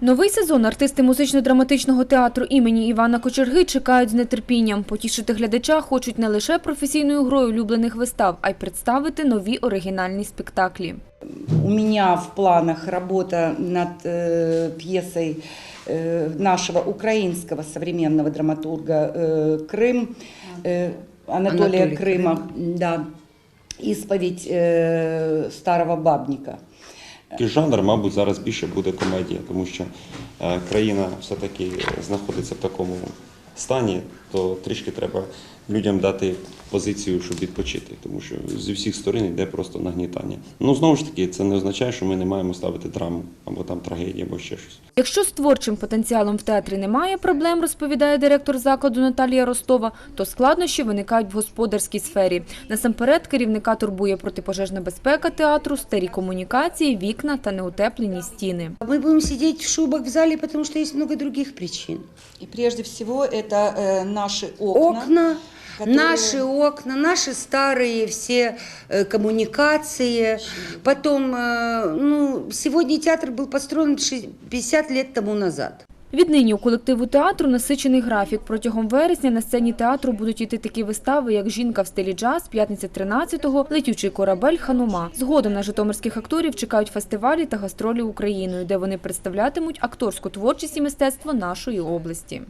Новий сезон артисти музично-драматичного театру імені Івана Кочерги чекають з нетерпінням. Потішити глядача хочуть не лише професійною грою улюблених вистав, а й представити нові оригінальні спектаклі. У меня в планах работа над э, пьесой э, нашего украинского современного драматурга э, Крым, э, Анатолия Анатолий Крыма, да, исповедь э, старого бабника. Такий жанр, мабуть, зараз більше буде комедія, тому що е, країна все-таки знаходиться в такому стані, то трішки треба людям дати позицію, щоб відпочити, тому що зі всіх сторон йде просто нагнітання. Ну знову ж таки, це не означає, що ми не маємо ставити драму або там трагедію, або ще щось. Якщо з творчим потенціалом в театрі немає проблем, розповідає директор закладу Наталія Ростова, то складнощі виникають в господарській сфері. Насамперед, керівника турбує протипожежна безпека театру, старі комунікації, вікна та неутеплені стіни. Мы будем сидеть в шубах в зале, потому что есть много других причин. И прежде всего это э, наши окна. Окна, которые- наши окна, наши старые все э, коммуникации. Потом, э, ну, сегодня театр был построен ши- 50 лет тому назад. Віднині у колективу театру насичений графік. Протягом вересня на сцені театру будуть йти такі вистави, як «Жінка в стилі джаз», «П'ятниця 13-го», «Летючий корабель», «Ханума». Згодом на житомирських акторів чекають фестивалі та гастролі Україною, де вони представлятимуть акторську творчість і мистецтво нашої області.